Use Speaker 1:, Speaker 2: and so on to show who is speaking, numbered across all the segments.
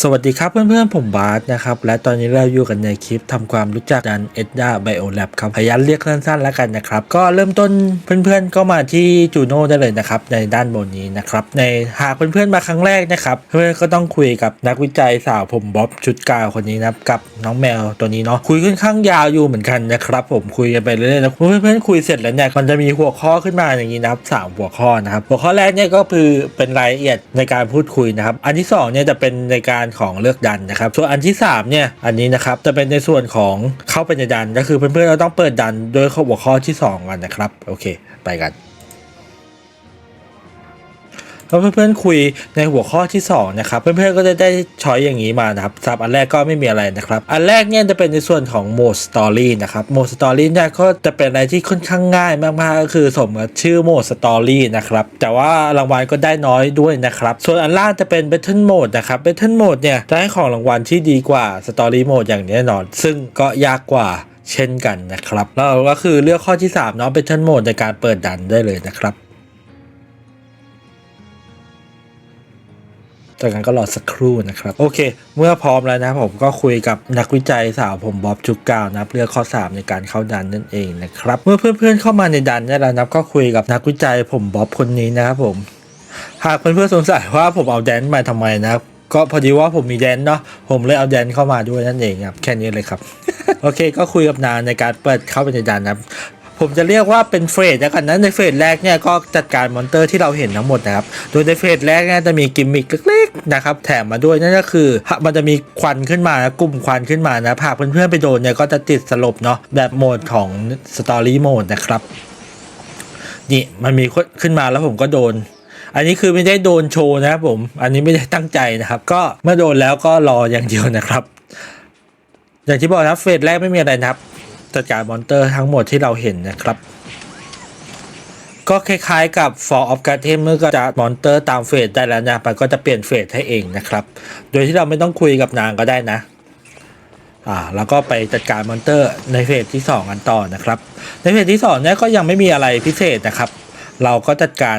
Speaker 1: สวัสดีครับเพื่อนๆผมบาสนะครับและตอนนี้เราอยู่กันในคลิปทำความรู้จักดันเอ็ดดาไบโอแลบครับพยายเรียกสั้นๆแล้วกันนะครับ ก็เริ่มต้นเพื่อนๆก็มาที่จูโน่ได้เลยนะครับในด้านบนนี้นะครับในหากเพื่อนๆมาครั้งแรกนะครับเพื่อนๆก็ต้องคุยกับนักวิจัยสาวผมบ๊อบชุดกาวคนนี้นะกับน้องแมวตัวนี้เนาะคุยค่อนข้างยาวอยู่เหมือนกันนะครับผมคุยกันไปเรื่อยๆนะเพื่อนๆคุยเสร็จแล้วเนี่ยมันจะมีหัวข้อขึ้นมาอย่างนี้นะครับสามหัวข้อนะครับหัวข้อแรกเนี่ยก็คือเป็นรายละเอียดในการพูดคุยนะครับอันที่สองเนี่ยจะเป็นในการของเลือกดันนะครับ ส่วนอันที่สามเนี่ยอันนี้นะครับจะเป็นในส่วนของเข้าไปในดันก็คือเพื่อนๆเราต้องเปิดดันโดยหัวข้อที่สองกันนะครับ โอเค ไปกัน แล้วเพื่อนๆคุยในหัวข้อที่2นะครับเพื่อนๆก็จะได้ช้อยอย่างนี้มานะครับสับอันแรกก็ไม่มีอะไรนะครับอันแรกเนี่ยจะเป็นในส่วนของโหมดสตอรี่นะครับโหมดสตอรี่เนี่ยก็จะเป็นอะไรที่ค่อนข้างง่ายมากๆก็คือสมกับชื่อโหมดสตอรี่นะครับแต่ว่ารางวัลก็ได้น้อยด้วยนะครับส่วนอันล่างจะเป็น Battle Mode นะครับ Battle Mode เนี่ยจะให้ของรางวัลที่ดีกว่า Story Mode อย่างแน่นอน ซึ่งก็ยากกว่าเช่นกันนะครับ แล้วก็คือเลือกข้อที่3เนาะ Battle Mode ในการเปิดดันได้เลยนะครับ จากนั้นก็รอสักครู่นะครับ โอเค เมื่อพร้อมแล้วนะผมก็คุยกับนักวิจัยสาวผมบ๊อบจุกกาวนะครับเลือกข้อ 3 ในการเข้าดันนั่นเองนะครับ เมื่อเพื่อนๆเข้ามาในดันเนี่ยแล้วนะครับก็คุยกับนักวิจัยผมบ๊อบคนนี้นะครับผมหากเพื่อนๆสงสัยว่าผมเอาแดนมาทำไมนะครับก็พอดีว่าผมมีแดนเนาะผมเลยเอาแดนเข้ามาด้วยนั่นเองครับแค่นี้เลยครับ โอเค ก็คุยกับนางในการเปิดเข้าไปในดันนะ ผมจะเรียกว่าเป็นเฟสแล้วกันนะในเฟสแรกเนี่ยก็จัดการมอนเตอร์ที่เราเห็นทั้งหมดนะครับ โดยในเฟสแรกเนี่ยจะมีกิมมิคเล็กๆนะครับแถมมาด้วยนั่นก็คือมันจะมีควันขึ้นมานะกลุ่มควันขึ้นมานะหากเพื่อนๆไปโดนเนี่ยก็จะติดสลบเนาะแบบโหมดของสตอรี่โหมดนะครับนี่มันมีขึ้นมาแล้วผมก็โดน อันนี้คือไม่ได้โดนโชว์นะครับผม อันนี้ไม่ได้ตั้งใจนะครับ ก็เมื่อโดนแล้วก็รออย่างเดียวนะครับ อย่างที่บอกนะเฟสแรกไม่มีอะไรนะครับ จัดการมอนเตอร์ทั้งหมดที่เราเห็นนะครับ ก็คล้ายๆกับ For of g a t e m เมื่อก็จะมอนเตอร์ตามเฟสได้แล้วนะมันก็จะเปลี่ยนเฟสให้เองนะครับ โดยที่เราไม่ต้องคุยกับนางก็ได้นะอ่าแล้วก็ไปจัดการมอนเตอร์ในเฟสที่ 2 กันต่อนะครับ ในเฟสที่2เนี่ยก็ยังไม่มีอะไรพิเศษนะครับ เราก็จัดการ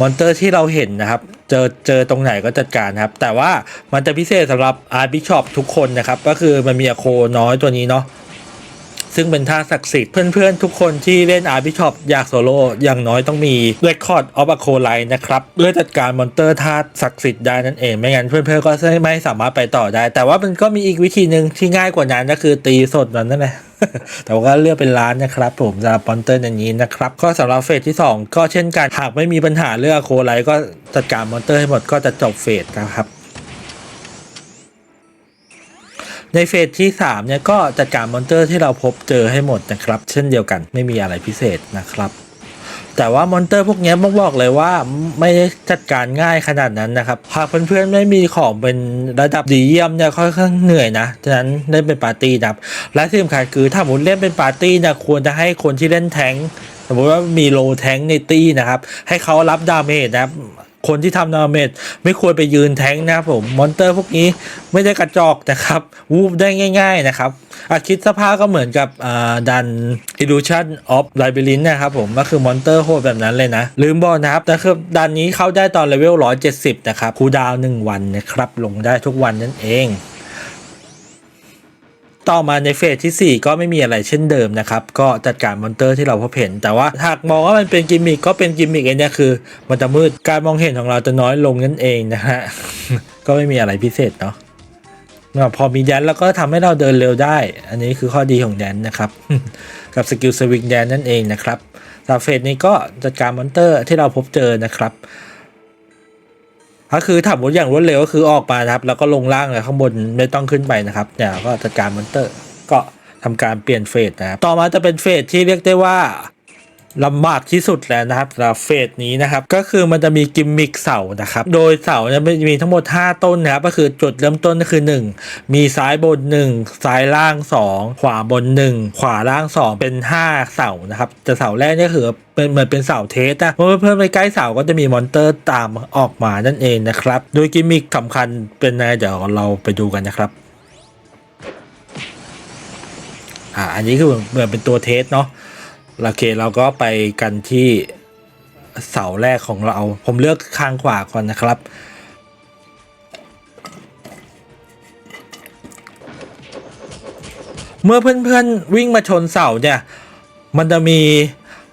Speaker 1: มอนเตอร์ที่เราเห็นนะครับ เจอเจอตรงไหนก็จัดการครับ แต่ว่ามันจะพิเศษสำหรับอาร์บิชอปทุกคนนะครับ ก็คือมันมีอโคน้อยตัวนี้เนาะ ซึ่งเป็นท่าศักดิ์สิทธิ์เพื่อนๆ ทุกคนที่เล่นอาร์บิชอปอยากโซโล่อย่างน้อยต้องมี Record of a c o l i นะครับเพื่อจัดการมอนเตอร์ท่าศักดิ์สิทธิ์ได้นั่นเองไม่งั้นเพื่อนๆก็ไม่สามารถไปต่อได้ แต่ว่ามันก็มีอีกวิธีหนึ่งที่ง่ายกว่านั้นก็คือตีสดมันนั่นแหละแต่ว่าก็เลือกเป็นล้านนะครับผมสำหรับมอนเตอร์ในนี้นะครับก็สำหรับเฟสที่ 2 ก็เช่นกันหากไม่มีปัญหาเรื่องโคไลก็จัดการมอนเตอร์ให้หมดก็จะจบเฟสนะครับ ในเฟสที่3เนี่ยก็จัดการมอนเตอร์ที่เราพบเจอให้หมดนะครับ เช่นเดียวกันไม่มีอะไรพิเศษนะครับแต่ว่ามอนเตอร์พวกนี้ต้องบอกเลยว่าไม่ได้จัดการง่ายขนาดนั้นนะครับหากเพื่อนๆไม่มีของเป็นระดับดีเยี่ยมเนี่ยค่อนข้างเหนื่อยนะฉะนั้นเล่นเป็นปาร์ตี้นะครับและที่สำคัญคือถ้าหมุนเล่นเป็นปาร์ตี้เนี่ยควรจะให้คนที่เล่นแทงสมมติว่ามีโลแทงในตี้นะครับให้เขารับดาเมจนะครับ คนที่ทำนาเมจไม่ควรไปยืนแทงนะครับผม มอนเตอร์พวกนี้ไม่ได้กระจอกนะครับ วูบได้ง่าย ๆนะครับอาคิดสภาพก็เหมือนกับดัน Illusion of l i b e r i n นะครับผม ก็คือมอนเตอร์โหดแบบนั้นเลยนะ ลืมบอกนะครับแต่คือดันนี้เข้าได้ตอนเลเวล 170 นะครับคูดาวน1วันนะครับ ลงได้ทุกวันนั่นเอง ต่อมาในเฟสที่ 4 ก็ไม่มีอะไรเช่นเดิมนะครับ ก็จัดการมอนเตอร์ที่เราพบเห็น แต่ว่าหากมองว่ามันเป็นกิมมิคก็เป็นกิมมิคเองเนี่ยคือ มันจะมืดการมองเห็นของเราจะน้อยลงนั่นเองนะฮะก็ไม่มีอะไรพิเศษเนาะพอมีแดนแล้วก็ทำให้เราเดินเร็วได้ อันนี้คือข้อดีของแดนนะครับ กับสกิลสวิงแดนนั่นเองนะครับสำหรับเฟสนี้ก็จัดการมอนเตอร์ที่เราพบเจอนะครับ ก็คือถ้าหมดอย่างรวดเร็วก็คือออกมาครับ แล้วก็ลงล่างเลยข้างบนไม่ต้องขึ้นไปนะครับเนี่ยก็จัดการมอนเตอร์ ก็ทำการเปลี่ยนเฟสนะครับต่อมาจะเป็นเฟสที่เรียกได้ว่า ลำบากที่สุดแล้วนะครับสำหรับเฟสนี้นะครับ ก็คือมันจะมีกิมมิคเสานะครับ โดยเสาเนี่ยมันมีทั้งหมด 5 ต้นนะครับ ก็คือจุดเริ่มต้นก็คือ 1 มีซ้ายบน 1 ซ้ายล่าง 2 ขวาบน 1 ขวาล่าง 2 เป็น 5 เสานะครับ แต่เสาแรกนี่คือเป็นเหมือนเป็นเสาเทสนะเมื่อเพื่อนไปใกล้เสาก็จะมีมอนเตอร์ตามออกมานั่นเองนะครับ โดยกิมมิคสำคัญเป็นไงเดี๋ยวเราไปดูกันนะครับอ่าอันนี้คือเหมือนเป็นตัวเทสเนาะ โอเคเราก็ไปกันที่เสาแรกของเรา ผมเลือกข้างขวาก่อนนะครับ เมื่อเพื่อนๆวิ่งมาชนเสาเนี่ย มันจะมี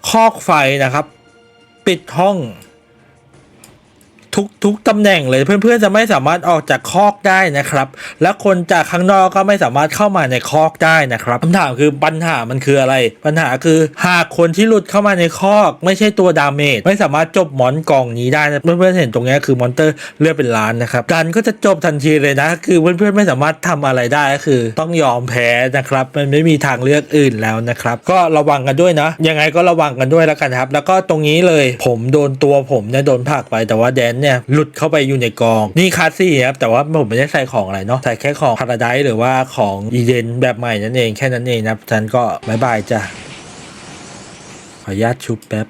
Speaker 1: คอกไฟนะครับ ปิดห้อง ทุกทุกตำแหน่งเลยเพื่อนๆจะไม่สามารถออกจากคอกได้นะครับ และคนจากข้างนอกก็ไม่สามารถเข้ามาในคอกได้นะครับคำถามคือปัญหามันคืออะไร ปัญหาคือหากคนที่หลุดเข้ามาในคอก ไม่ใช่ตัวดาเมจไม่สามารถจบมอนกล่องนี้ได้นะเพื่อนๆเห็นตรงนี้คือมอนเตอร์เลือดเป็นล้านนะครับดันก็จะจบทันทีเลยนะ คือเพื่อนๆไม่สามารถทำอะไรได้ก็คือ ต้องยอมแพ้นะครับ มันไม่มีทางเลือกอื่นแล้วนะครับ ก็ระวังกันด้วยนะ ยังไงก็ระวังกันด้วยแล้วกันครับ แล้วก็ตรงนี้เลยผมโดนตัวผมเนี่ยโดนผักไปแต่ว่าแดนเนี่ยหลุดเข้าไปอยู่ในกอง นี่คาซี่ครับแต่ว่าผมไม่ได้ใส่ของอะไรเนาะใส่แค่ของพาราไดหรือว่าของอีเดนแบบใหม่นั่นเองแค่นั้นเองนะฉันก็บายบายจ้ะขออนุญาตชุบแป๊บ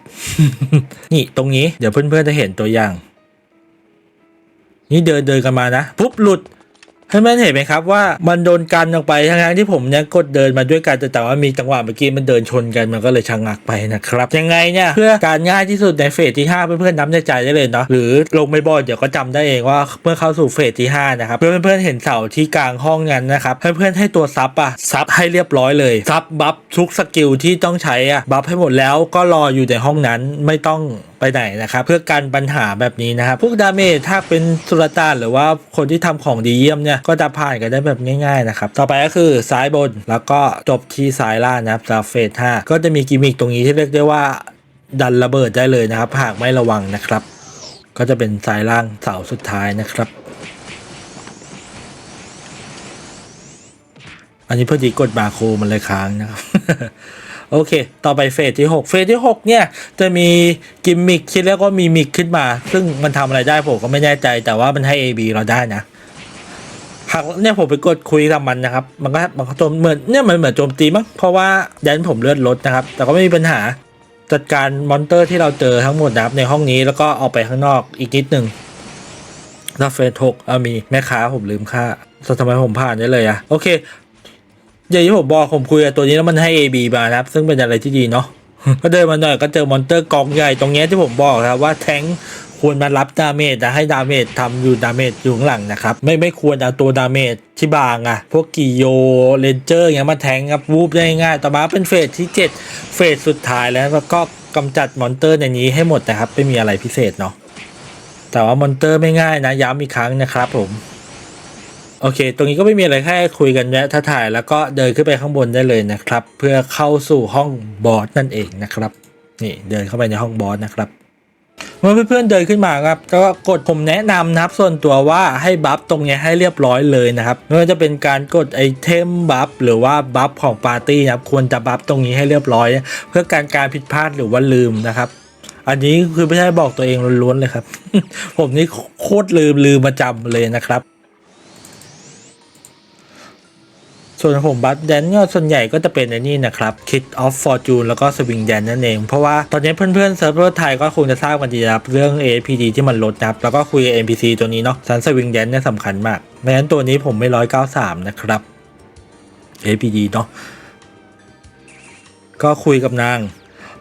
Speaker 1: นี่ตรงนี้เดี๋ยวเพื่อนๆจะเห็นตัวอย่าง นี่เดินเดินกันมานะปุ๊บหลุด เพื่อนเห็นไหมครับว่ามันโดนกันออกไปทั้งๆที่ผมเนี่ยกดเดินมาด้วยกันแต่แต่ว่ามีจังหวะเมื่อกี้มันเดินชนกันมันก็เลยชะงักไปนะครับยังไงเนี่ยเพื่อการง่ายที่สุดในเฟสที่ 5 เพื่อนๆนับในใจได้เลยเนาะหรือลงไม่บอดเดี๋ยวก็จำได้เองว่าเมื่อเข้าสู่เฟสที่5นะครับเพื่อนๆเห็นเสาที่กลางห้องนั้นนะครับเพื่อนๆให้ตัวซับอะซับให้เรียบร้อยเลยซับบัฟทุกสกิลที่ต้องใช้อะบัฟให้หมดแล้วก็รออยู่ในห้องนั้นไม่ต้องไปไหนนะครับเพื่อกันปัญหาแบบนี้นะครับพวกดาเมจถ้าเป็นสุลต่านหรือว่าคนที่ทำของดีเยี่ยมเนี่ยก็จะผ่านกันได้แบบง่ายๆนะครับต่อไปก็คือซ้ายบนแล้วก็จบที่ซ้ายล่างนะครับจาเฟส5ก็จะมีกิมมิคตรงนี้ที่เรียกได้ว่าดันระเบิดได้เลยนะครับ หากไม่ระวังนะครับ ก็จะเป็นซ้ายล่างเสาสุดท้ายนะครับ อันนี้พอดีกดมาโครมันเลยค้างนะครับ โอเค ต่อไปเฟสที่ 6 เฟสที่ 6 เนี่ย จะมีกิมมิคที่เรียกว่ามีมิกขึ้นมา ซึ่งมันทำอะไรได้ผมก็ไม่แน่ใจ แต่ว่ามันให้ AB เราได้นะ หากเนี่ยผมไปกดคุยกับมันนะครับ มันก็มันก็โจมเหมือนเนี่ยมันเหมือนโจมตีมั้งเพราะว่าแดนผมเลือดลดนะครับ แต่ก็ไม่มีปัญหาจัดการมอนเตอร์ที่เราเจอทั้งหมดนะครับในห้องนี้แล้วก็เอาไปข้างนอกอีกนิดหนึ่งแล้วเฟสหกเอามีแม่ค้าผมลืมค่าแต่ทำไมผมผ่านได้เลยอะโอเคอย่างที่ผมบอกผมคุยกับตัวนี้แล้วมันให้ AB มานะครับ ซึ่งเป็นอะไรที่ดีเนาะก็เดินมาหน่อยก็เจอมอนเตอร์กองใหญ่ตรงนี้ที่ผมบอกครับว่าแทง ควรมารับดาเมจแต่ให้ดาเมจทำอยู่ดาเมจอยู่ข้างหลังนะครับ ไม่ไม่ควรเอาตัวดาเมจที่บางอะพวกกิโยเรนเจอร์อย่างเงี้ยมาแทงครับวูบได้ง่ายต่อมาเป็นเฟสที่ 7 เฟสสุดท้ายแล้วก็กำจัดมอนเตอร์ในนี้ให้หมดนะครับไม่มีอะไรพิเศษเนาะแต่ว่ามอนเตอร์ไม่ง่ายนะย้ำอีกครั้งนะครับผมโอเค ตรงนี้ก็ไม่มีอะไรแค่คุยกันแวะท้าถ่ายแล้วก็เดินขึ้นไปข้างบนได้เลยนะครับ เพื่อเข้าสู่ห้องบอสนั่นเองนะครับ นี่เดินเข้าไปในห้องบอสนะครับ เมื่อเพื่อนๆเดินขึ้นมาครับก็กดผมแนะนำนะครับส่วนตัวว่าให้บัฟตรงนี้ให้เรียบร้อยเลยนะครับไม่ว่าจะเป็นการกดไอเทมบัฟหรือว่าบัฟของปาร์ตี้นะครับควรจะบัฟตรงนี้ให้เรียบร้อย เพื่อการการผิดพลาดหรือว่าลืมนะครับอันนี้คือไม่ใช่บอกตัวเองล้วนๆเลยครับ ผมนี่โคตรลืมลืมมาจำเลยนะครับ ส่วนผมบัตแดนก็ส่วนใหญ่ก็จะเป็นไอ้นี่นะครับ Kid of Fortune แล้วก็ Swing Dance นั่นเอง เพราะว่าตอนนี้เพื่อนๆเซิร์ฟเวอร์ไทยก็คงจะทราบกันดีนะครับเรื่อง APD ที่มันลดนะครับแล้วก็คุยกับ NPC ตัวนี้เนาะสัน Swing Dance เนี่ยสำคัญมากไม่งั้นตัวนี้ผมไม่193นะครับ APD เนาะก็คุยกับนาง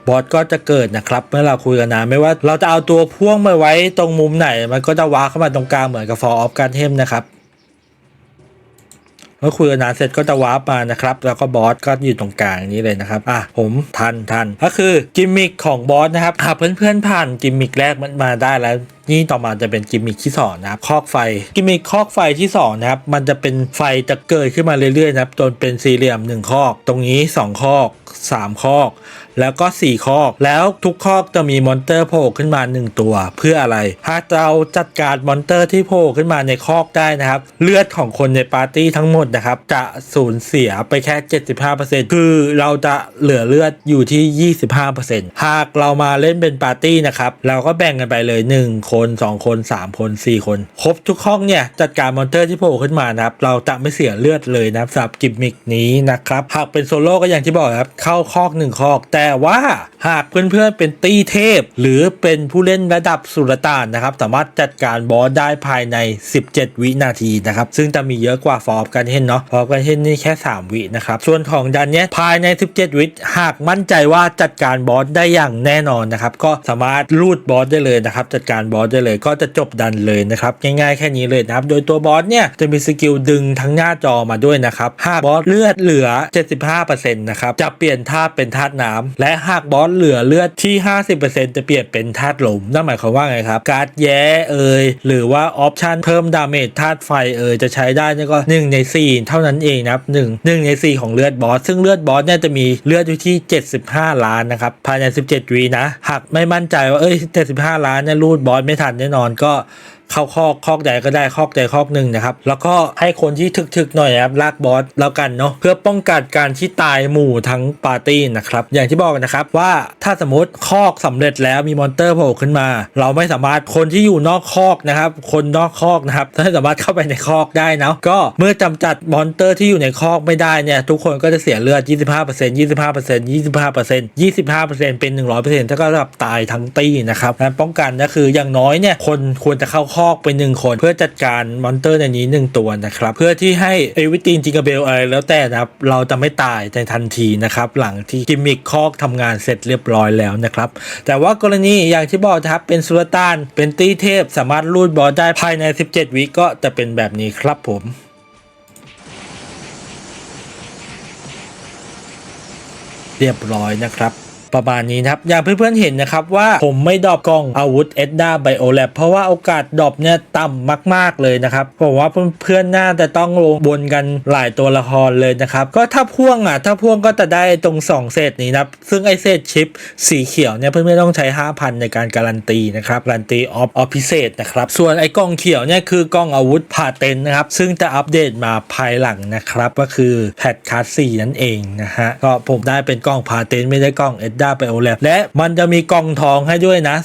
Speaker 1: บอสก็จะเกิดนะครับ เมื่อเราคุยกันนานไม่ว่าเราจะเอาตัวพ่วงมาไว้ตรงมุมไหน มันก็จะว้าเข้ามาตรงกลางเหมือนกับ For of g a r d e m นะครับ มื่อคุยกันนานเสร็จก็จะวาร์ปมานะครับ แล้วก็บอสก็อยู่ตรงกลางนี้เลยนะครับ อะผมทันทันก็คือกิมมิคของบอสนะครับหากเพื่อนๆผ่านกิมมิคแรกมันมาได้แล้ว นี่ต่อมาจะเป็นกิมมิคที่สองนะครับคอกไฟกิมมิคคอกไฟที่สองนะครับมันจะเป็นไฟจะเกิดขึ้นมาเรื่อยๆนะครับจนเป็นสี่เหลี่ยมหนึ่งคอก ตรงนี้สองคอกสามคอก แล้วก็ 4 คอก แล้วทุกคอกจะมีมอนเตอร์โผล่ขึ้นมา 1 ตัว เพื่ออะไรหากเราจัดการมอนเตอร์ที่โผล่ขึ้นมาในคอกได้นะครับ เลือดของคนในปาร์ตี้ทั้งหมดนะครับจะสูญเสียไปแค่ 75%คือเราจะเหลือเลือดอยู่ที่ 25%หากเรามาเล่นเป็นปาร์ตี้นะครับเราก็แบ่งกันไปเลย 1 คน2คน3คน4 คน ครบทุกห้องเนี่ย จัดการมอนเตอร์ที่โผล่ขึ้นมานะครับ เราจะไม่เสียเลือดเลยนะครับสำหรับกิมมิกนี้นะครับ หากเป็นโซโล่ก็อย่างที่บอกครับ เข้าคอกหนึ่งคอก แต่ว่าหากเพื่อนๆเป็นตี้เทพ หรือเป็นผู้เล่นระดับสุลต่านนะครับ สามารถจัดการบอสได้ภายใน 17 วินาทีนะครับ ซึ่งจะมีเยอะกว่าฟอร์มกันเห็นเนาะฟอร์มกันเห็นนี่แค่ 3 วินะครับ ส่วนของดันเนี้ยภายใน 17 วิหากมั่นใจว่าจัดการบอสได้อย่างแน่นอนนะครับก็สามารถรูดบอสได้เลยนะครับจัดการบอสได้เลย ก็จะจบดันเลยนะครับง่ายๆแค่นี้เลยนะครับโดยตัวบอสเนี่ยจะมีสกิลดึงทั้งหน้าจอมาด้วยนะครับหากบอสเลือดเหลือ 75%นะครับจะเปลี่ยนธาตุเป็นธาตุน้ำและหากบอสเหลือเลือดที่ 50%จะเปลี่ยนเป็นธาตุลมนั่นหมายความว่าไงครับ การ์ดแย้เอ่ยหรือว่าออปชันเพิ่มดาเมจธาตุไฟเอ่ยจะใช้ได้นี่ก็ 1 ใน 4 เท่านั้นเองนะครับ1 1ใน 4 ของเลือดบอส ซึ่งเลือดบอสเนี่ยจะมีเลือดอยู่ที่ 75 ล้านนะครับภายใน 17วีนะหากไม่มั่นใจว่าเอ้ย 75 ล้านเนี่ยรูดบอสไม่ทันแน่นอนก็ เข้าคอกคอกใดก็ได้คอกใดคอกหนึ่งนะครับ แล้วก็ให้คนที่ถึกๆหน่อยนะครับลากบอสแล้วกันเนาะเพื่อป้องกันการที่ตายหมู่ทั้งปาร์ตี้นะครับ อย่างที่บอกนะครับว่าถ้าสมมติคอกสำเร็จแล้วมีมอนเตอร์โผล่ขึ้นมา เราไม่สามารถคนที่อยู่นอกคอกนะครับ คนนอกคอกนะครับไม่สามารถเข้าไปในคอกได้นะก็เมื่อจำจัดมอนเตอร์ที่อยู่ในคอกไม่ได้เนี่ยทุกคนก็จะเสียเลือด 25% 25% 25% 25%เป็น 100%ถ้าก็รับตายทั้งตีนะครับการป้องกันก็คืออย่างน้อยเนี่ยคนควรจะเข้าคอกไปหนึ่งคน เพื่อจัดการมอนเตอร์ในนี้หนึ่งตัวนะครับ เพื่อที่ให้เอวิตีนจิงกาเบลอะไรแล้วแต่นะครับ เราจะไม่ตายในทันทีนะครับ หลังที่กิมมิคคอกทำงานเสร็จเรียบร้อยแล้วนะครับ แต่ว่ากรณีอย่างที่บอกนะครับเป็นสุลต่านเป็นตีเทพ สามารถรูดบอลได้ภายใน 17 วิก็จะเป็นแบบนี้ครับผมเรียบร้อยนะครับ ประมาณนี้นะครับ อย่างเพื่อนๆเห็นนะครับว่าผมไม่ดรอปกล้องอาวุธเอ็ดดาไบโอแลบเพราะว่าโอกาสดรอปเนี่ยต่ำมาก ๆเลยนะครับผมว่าเพื่อนๆน่าจะต้องลงบนกันหลายตัวละครเลยนะครับก็ถ้าพ่วงอะถ้าพ่วงก็จะได้ตรง 2 เศษนี้นะครับซึ่งไอเศษชิปสีเขียวเนี่ยเพื่อนๆต้องใช้ 5,000 ในการการันตีนะครับการันตีออฟออฟพิเศษนะครับส่วนไอกล้องเขียวเนี่ยคือกล้องอาวุธผ่าเต็นนะครับซึ่งจะอัปเดตมาภายหลังนะครับก็คือแพทคาร์สี่นั่นเองนะฮะก็ผมได้เป็นกล้องผ่าเต็นไม่ได้กล้องเอ็ดดาไปโอแลบและมันจะมีกองทองให้ด้วยนะ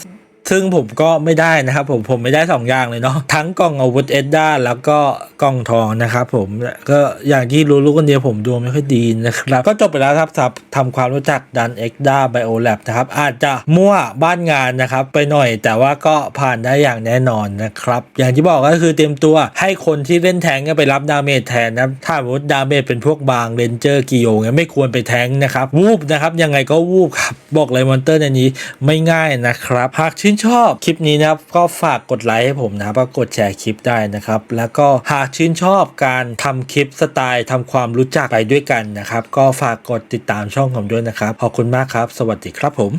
Speaker 1: ซึ่งผมก็ไม่ได้นะครับผมผมไม่ได้ 2 อย่างเลยเนาะทั้งกล่องอาวุธเอ็ดด้าแล้วก็กล่องทองนะครับผมก็อย่างที่รู้ๆกันเดียวผมดวงไม่ค่อยดีนะครับก็จบไปแล้วครับครับทำความรู้จักดันเอ็กด้าไบโอแลบนะครับอาจจะมั่วบ้านงานนะครับไปหน่อยแต่ว่าก็ผ่านได้อย่างแน่นอนนะครับอย่างที่บอกก็คือเตรียมตัวให้คนที่เล่นแทงก์ไปรับดาเมจแทนนะถ้าสมมติดาเมจเป็นพวกบางเรนเจอร์กิโยเนี่ยไม่ควรไปแทงนะครับวูบนะครับยังไงก็วูบครับบอกเลยมอนเตอร์ในนี้ไม่ง่ายนะครับหากชื่นชอบคลิปนี้นะครับก็ฝากกดไลค์ให้ผมนะครับแล้วก็กดแชร์คลิปได้นะครับ แล้วก็หากชื่นชอบการทำคลิปสไตล์ทำความรู้จักไปด้วยกันนะครับ ก็ฝากกดติดตามช่องผมด้วยนะครับ ขอบคุณมากครับ สวัสดีครับผม